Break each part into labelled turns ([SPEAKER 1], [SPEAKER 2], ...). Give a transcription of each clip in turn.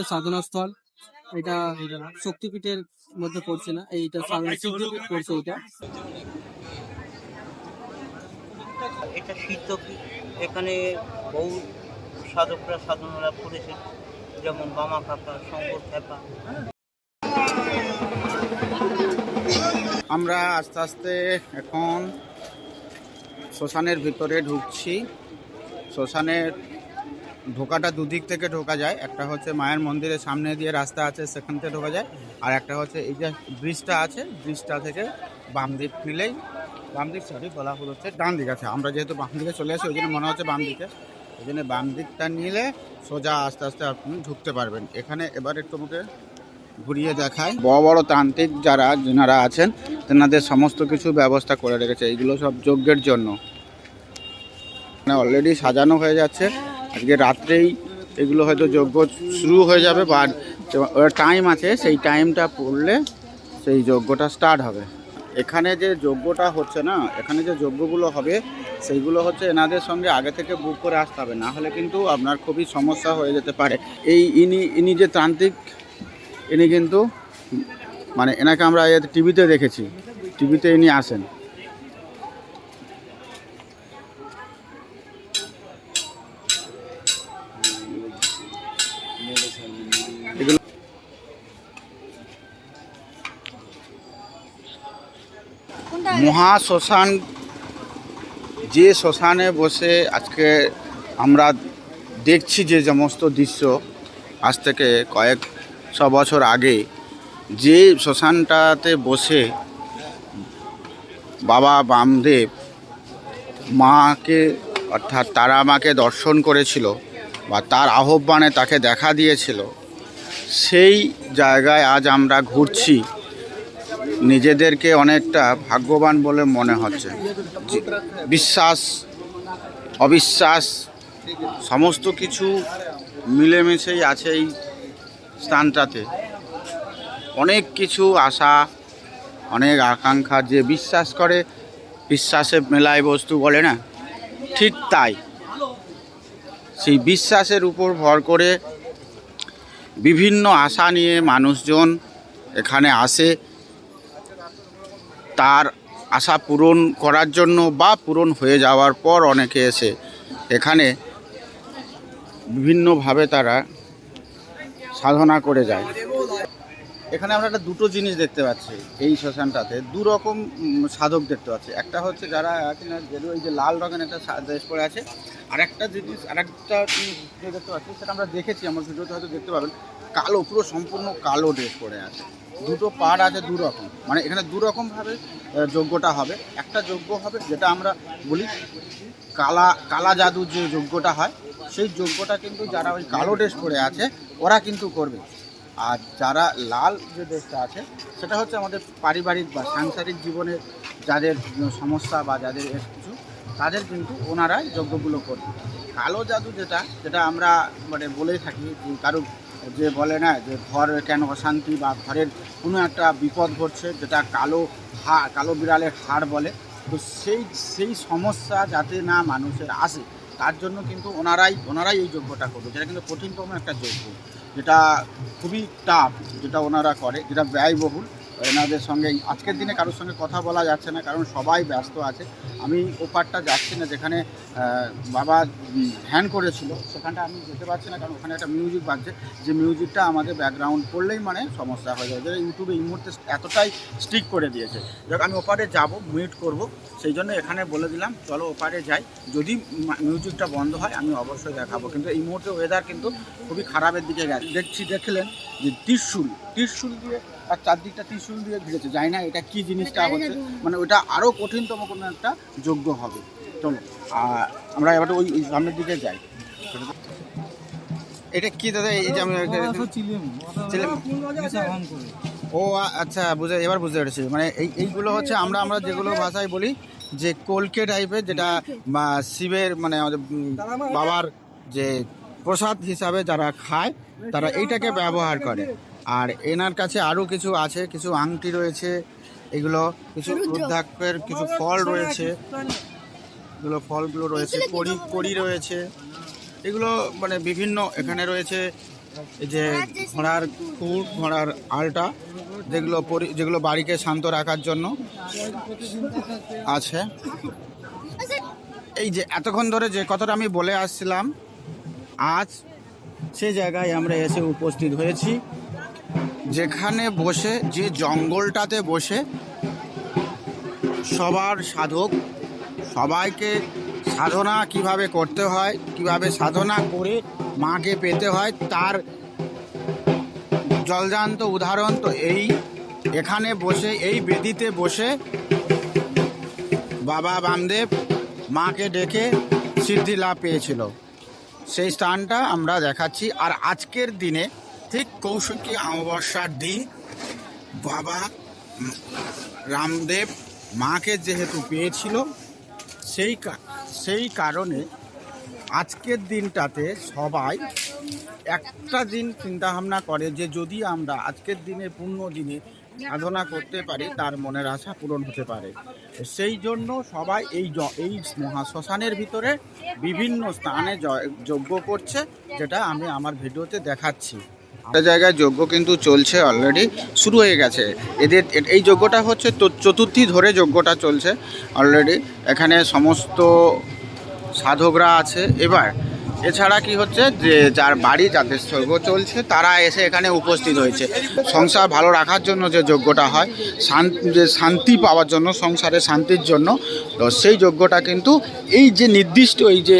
[SPEAKER 1] আমাদের সাধনা স্থল। এটা শক্তিপীঠের মধ্যে পড়ছে না এইটা সাধনা পড়ছে এটা।
[SPEAKER 2] এটা সিদ্ধপীঠ এখানে বহু সাধকরা সাধনারা করেছেন যেমন বামা কাকা শঙ্কর খেপা
[SPEAKER 3] আমরা আস্তে আস্তে এখন শ্মশানের ভিতরে ঢুকছি। শ্মশানের ঢোকাটা দুদিক থেকে ঢোকা যায়। একটা হচ্ছে মায়ের মন্দিরের সামনে দিয়ে রাস্তা আছে, সেখান থেকে ঢোকা যায়। আর একটা হচ্ছে এই যে ব্রিজটা আছে, ব্রিজটা থেকে বাম দিক নিলেই বাম দিক সরি বলা হচ্ছে, ডান দিক আছে। আমরা যেহেতু বাম দিকে চলে আসি, ওই জন্য মনে হচ্ছে বাম দিকে। ওই জন্য বাম দিকটা নিলে সোজা আস্তে আস্তে আপনি ঢুকতে পারবেন। এখানে এবার একটু মুখে ঘুরিয়ে দেখায় বড় বড় তান্ত্রিক যারা, যেনারা আছেন, তেনাদের সমস্ত কিছু ব্যবস্থা করে রেখেছে। এইগুলো সব যজ্ঞের জন্য। মানে অলরেডি সাজানো হয়ে যাচ্ছে। আজকে রাত্রেই এগুলো হয়তো যজ্ঞ শুরু হয়ে যাবে, বা টাইম আছে, সেই টাইমটা পড়লে সেই যজ্ঞটা স্টার্ট হবে। এখানে যে যজ্ঞটা হচ্ছে না, এখানে যে যজ্ঞগুলো হবে, সেইগুলো হচ্ছে এনাদের সঙ্গে আগে থেকে বুক করে আসতে হবে। না হলে কিন্তু আপনার খুবই সমস্যা হয়ে যেতে পারে। এই ইনি ইনি যে তান্ত্রিক, ইনি কিন্তু মানে এনাকে আমরা টিভিতে দেখেছি। টিভিতে ইনি আসেন। মহা শ্মশান যে শ্মশানে বসে আজকে আমরা দেখছি যে সমস্ত দৃশ্য, আজ থেকে কয়েক ছ বছর আগে যে শ্মশানটাতে বসে বাবা বামদেব মাকে, অর্থাৎ তারা মাকে দর্শন করেছিল বা তার আহ্বানে তাকে দেখা দিয়েছিল, সেই জায়গায় আজ আমরা ঘুরছি। নিজেদেরকে অনেকটা ভাগ্যবান বলে মনে হচ্ছে। বিশ্বাস, অবিশ্বাস, সমস্ত কিছু মিলেমিশেই আছে এই স্থানটাতে। অনেক কিছু আশা, অনেক আকাঙ্ক্ষা, যে বিশ্বাস করে বিশ্বাসে মেলায় বস্তু বলে না? ঠিক তাই। সেই বিশ্বাসের উপর ভর করে বিভিন্ন আশা নিয়ে মানুষজন এখানে আসে। তার আশা পূরণ করার জন্য বা পূরণ হয়ে যাওয়ার পর অনেকে এসে এখানে বিভিন্নভাবে তারা সাধনা করে যায়। এখানে আমরা একটা দুটো জিনিস দেখতে পাচ্ছি এই শ্মশানটাতে। দু রকম সাধক দেখতে পাচ্ছি। একটা হচ্ছে যারা কিনা এই যে লাল রঙের একটা ড্রেস পরে আছে। আর একটা জিনিস আর একটা দেখতে পাচ্ছি, সেটা আমরা দেখেছি, আমার ভিডিওতে হয়তো দেখতে পাবেন। কালো, পুরো সম্পূর্ণ কালো ড্রেস পরে আছে। দুটো পার্ট আছে দু রকম মানে এখানে দু রকমভাবে যজ্ঞটা হবে। একটা যজ্ঞ হবে যেটা আমরা বলি কালা কালা জাদুর যে যজ্ঞটা হয়, সেই যজ্ঞটা কিন্তু যারা ওই কালো ড্রেস পরে আছে, ওরা কিন্তু করবে। আর যারা লাল যে ড্রেসটা আছে, সেটা হচ্ছে আমাদের পারিবারিক বা সাংসারিক জীবনে যাদের সমস্যা বা যাদের কিছু, তাদের কিন্তু ওনারাই যজ্ঞগুলো করবে। কালো জাদু যেটা যেটা আমরা মানে বলেই থাকি কারও যে বলে না, যে ঘর কেন অশান্তি বা ঘরের কোনো একটা বিপদ ঘটছে, যেটা কালো হা, কালো বিড়ালের হাড় বলে, তো সেই সেই সমস্যা যাতে না মানুষের আসে, তার জন্য কিন্তু ওনারাই ওনারাই এই যোগ্যটা করবে, যেটা কিন্তু কঠিনতম একটা যোগ্য যেটা খুবই টাফ, যেটা ওনারা করে, যেটা ব্যয়বহুল। এনাদের সঙ্গে, আজকের দিনে কারোর সঙ্গে কথা বলা যাচ্ছে না, কারণ সবাই ব্যস্ত আছে। আমি ওপারটা যাচ্ছি না, যেখানে বাবা ধ্যান করেছিল, সেখানটা আমি যেতে পারছি না, কারণ ওখানে একটা মিউজিক বাজছে। যে মিউজিকটা আমাদের ব্যাকগ্রাউন্ড করলেই মানে সমস্যা হয়ে যাবে। যেটা ইউটিউবে এই মুহূর্তে এতটাই স্ট্রিক করে দিয়েছে। যাক, আমি ওপারে যাব মিট করব। সেই জন্য এখানে বলে দিলাম, চলো ওপারে যাই। যদি মিউজিকটা বন্ধ হয়, আমি অবশ্যই দেখাবো। কিন্তু এই মুহূর্তে ওয়েদার কিন্তু খুবই খারাপের দিকে গেছে। দেখছি, দেখলেন যে ত্রিশুল। ত্রিশুল দিয়ে আর চারদিকটা ত্রিশুল দিয়ে ঘিরেছে জানি না এটা কি জিনিসটা হচ্ছে। মানে ওটা আরও কঠিনতম কোনো একটা যোগ্য হবে। চলো আর আমরা এবার ওই ওই সামনের দিকে যাই। এটা কি দাদা এই যে আমি ও আচ্ছা বুঝে এবার বুঝতে পেরেছি। মানে এই এইগুলো হচ্ছে আমরা আমরা যেগুলো ভাষায় বলি যে কলকে টাইপের যেটা শিবের মানে আমাদের বাবার যে প্রসাদ হিসাবে যারা খায় তারা এইটাকে ব্যবহার করে। আর এনার কাছে আরও কিছু আছে কিছু আংটি রয়েছে এগুলো কিছু রুদ্রাক্ষের কিছু ফল রয়েছে। এগুলো ফলগুলো রয়েছে কড়ি কড়ি রয়েছে। এগুলো মানে বিভিন্ন এখানে রয়েছে এই যে ঘোড়ার খুঁট ঘোড়ার আলটা যেগুলো পরি- যেগুলো বাড়িকে শান্ত রাখার জন্য আছে। এই যে এতক্ষণ ধরে যে কথাটা আমি বলে আসছিলাম আজ সে জায়গায় আমরা এসে উপস্থিত হয়েছি। যেখানে বসে, যে জঙ্গলটাতে বসে, সবার সাধক, সবাইকে সাধনা কীভাবে করতে হয়, কীভাবে সাধনা করে মাকে পেতে হয়, তার জলজান্ত উদাহরণ তো এই। এখানে বসে, এই বেদিতে বসে বাবা বামদেব মাকে ডেকে সিদ্ধি লাভ পেয়েছিল। সেই স্থানটা আমরা দেখাচ্ছি। আর আজকের দিনে ঠিক কৌশিকী অমাবস্যার দিন। বাবা রামদেব মাকে যেহেতু পেয়েছিল, সেই সেই কারণে আজকের দিনটাতে সবাই একটা দিন চিন্তা ভাবনা করে যে যদি আমরা আজকের দিনে পূর্ণ দিনে সাধনা করতে পারি, তার মনের আশা পূরণ হতে পারে। সেই জন্য সবাই এই এই মহাশ্মশানের ভিতরে বিভিন্ন স্থানে যজ্ঞ করছে, যেটা আমি আমার ভিডিওতে দেখাচ্ছি। একটা জায়গায় যজ্ঞ কিন্তু চলছে অলরেডি শুরু হয়ে গেছে। এদের, এই যজ্ঞটা হচ্ছে চতুর্থী ধরে যজ্ঞটা চলছে অলরেডি এখানে সমস্ত সাধকরা আছে। এবার এছাড়া কি হচ্ছে যে যার বাড়ি যাদের যজ্ঞ চলছে, তারা এসে এখানে উপস্থিত হয়েছে। সংসার ভালো রাখার জন্য যে যজ্ঞটা হয় শান্তি যে শান্তি পাওয়ার জন্য সংসারে শান্তির জন্য, তো সেই যজ্ঞটা কিন্তু এই যে নির্দিষ্ট এই যে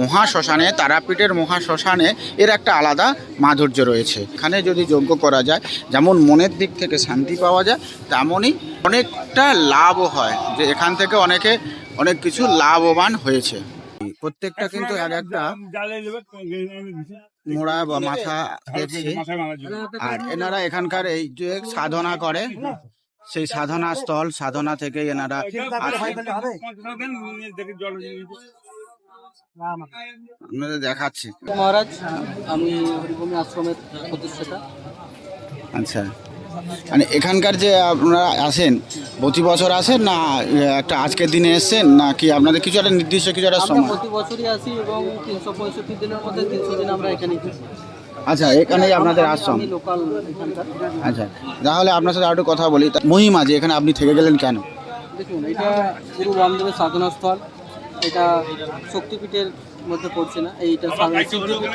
[SPEAKER 3] মহাশ্মশানে, তারাপীঠের মহাশ্মশানে এর একটা আলাদা মাধুর্য রয়েছে। এখানে যদি যজ্ঞ করা যায়, যেমন মনের দিক থেকে শান্তি পাওয়া যায়, তেমনই অনেকটা লাভও হয়। যে এখান থেকে অনেকে অনেক কিছু লাভবান হয়েছে। প্রত্যেকটা কিন্তু এক একটা মোড়া বা মাথা দেখছি আর এনারা এখানকার এই যে সাধনা করে সেই সাধনা স্থল সাধনা থেকে এনারা আপনাদের দেখাচ্ছি।
[SPEAKER 1] মহারাজ আমি হরিভূমি আশ্রমের প্রতিষ্ঠাতা।
[SPEAKER 3] আচ্ছা। মানে এখানকার যে আপনারা আসেন প্রতি বছর আসেন না একটা আজকের দিনে এসেছেন না কি আপনাদের কিছু একটা নির্দিষ্ট কিছু একটা সময়?
[SPEAKER 1] প্রতি বছরই আসি এবং তিনশো পঁয়ষট্টি দিনের মধ্যে তিনশো দিন আমরা এখানে
[SPEAKER 3] আচ্ছা এখানেই আপনাদের আশ্রম। আচ্ছা তাহলে আপনার সাথে আরেকটু কথা বলি। মহিমা যে এখানে আপনি থেকে গেলেন কেন?
[SPEAKER 1] দেখুন এটা গুরু বামদেবের সাধনা স্থল এটা শক্তিপীঠের মধ্যে পড়ছে না এইটা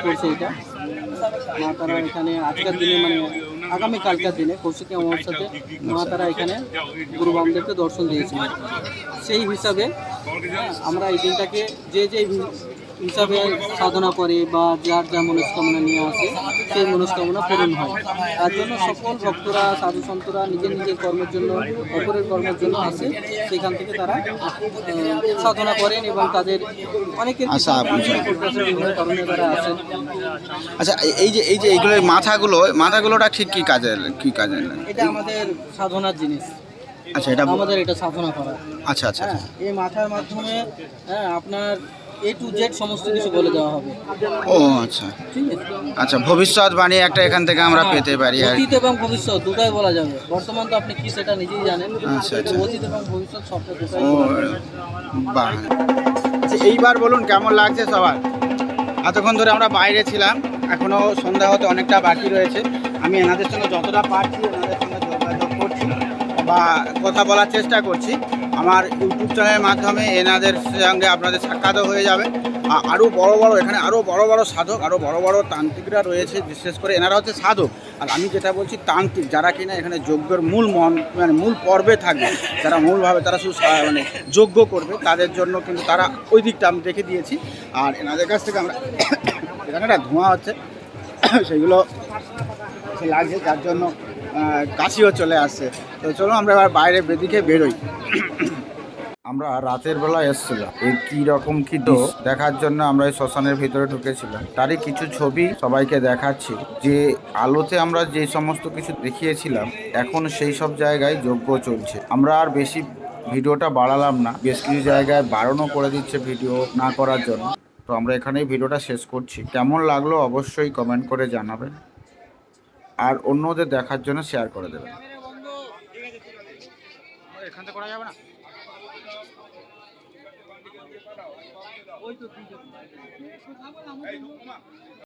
[SPEAKER 1] পড়ছে এটা। মা তারা এখানে আজকের দিনে মানে আগামী কালকার দিনে কৌশিকী অমাবস্যাতে মা তারা এখানে গুরু বামদেবকে দর্শন দিয়েছিলেন। সেই হিসাবে আমরা এই দিনটাকে যে যে হিসাবে সাধনা করে বা যার যা মনস্কামনা নিয়ে আসে সেই মনস্কামনা পূরণ হয়। তার জন্য সকল ভক্তরা সাধু সন্তরা নিজের নিজের কর্মের জন্য অপরের কর্মের জন্য আসে। সেখান থেকে তারা সাধনা করেন এবং তাদের অনেকের
[SPEAKER 3] পূরণ।
[SPEAKER 1] বিভিন্ন কারণে তারা আসেন।
[SPEAKER 3] আচ্ছা এই- যে এই যে এইগুলো মাথাগুলো মাথাগুলোটা ঠিক কি কাজে কি কাজে?
[SPEAKER 1] এটা আমাদের সাধনার জিনিস।
[SPEAKER 3] আচ্ছা এটা
[SPEAKER 1] আমাদের এটা সাধনা করা।
[SPEAKER 3] আচ্ছা আচ্ছা।
[SPEAKER 1] হ্যাঁ এই মাথার মাধ্যমে হ্যাঁ আপনার এ টু জেড সমস্ত কিছু বলে দেওয়া হবে।
[SPEAKER 3] ও আচ্ছা। আচ্ছা ভবিষ্যৎবাণী একটা এখান থেকে আমরা পেতে পারি আর
[SPEAKER 1] অতীত এবং ভবিষ্যৎ দুটাই বলা যাবে। বর্তমান তো আপনি কি সেটা নিজেই জানেন।
[SPEAKER 3] আচ্ছা, আচ্ছা।
[SPEAKER 1] অতীত এবং ভবিষ্যৎ সবটা দুটাই
[SPEAKER 3] ও বাহ। আচ্ছা এইবার বলুন কেমন লাগছে সবার? এতক্ষণ ধরে আমরা বাইরে ছিলাম এখনও সন্ধ্যা হতে অনেকটা বাকি রয়েছে। আমি এনাদের সঙ্গে যতটা পারছি এনাদের সঙ্গে যোগাযোগ করছি বা কথা বলার চেষ্টা করছি। আমার ইউটিউব চ্যানেলের মাধ্যমে এনাদের সঙ্গে আপনাদের সাক্ষাৎও হয়ে যাবে। আরও বড় বড়, এখানে আরও বড় বড় সাধক, আরও বড় বড় তান্ত্রিকরা রয়েছে, বিশেষ করে এনারা হচ্ছে সাধক। আর আমি যেটা বলছি, তান্ত্রিক যারা কিনা এখানে যজ্ঞের মূল মন মানে মূল পর্বে থাকবে, যারা মূলভাবে তারা শুধু মানে যজ্ঞ করবে, তাদের জন্য কিন্তু তারা ওই দিকটা আমি দেখে দিয়েছি। আর এনাদের কাছ থেকে আমরা এখানে একটা ধোঁয়া হচ্ছে, সেগুলো লাগছে, যার জন্য কাশিও চলে আসছে তো চলো আমরা এবার বাইরে বেদিকে বেরোই। আমরা রাতের বেলা এসেছিলাম। এই কি রকম কি দেখার জন্য আমরা এই শ্মশানের ভিতরে ঢুকেছিলাম। তারই কিছু ছবি সবাইকে দেখাচ্ছি। যে আলোতে আমরা যে সমস্ত কিছু দেখিয়েছিলাম এখন সেই সব জায়গায় যোগ্য চলছে। আমরা আর বেশি ভিডিওটা বাড়ালাম না। বেশ কিছু জায়গায় বারণও করে দিচ্ছে ভিডিও না করার জন্য। তো আমরা এখানেই ভিডিওটা শেষ করছি। কেমন লাগল অবশ্যই কমেন্ট করে জানাবেন। আর অন্যদের দেখার জন্য শেয়ার করে দেবেন এখান থেকে করা যাবে না।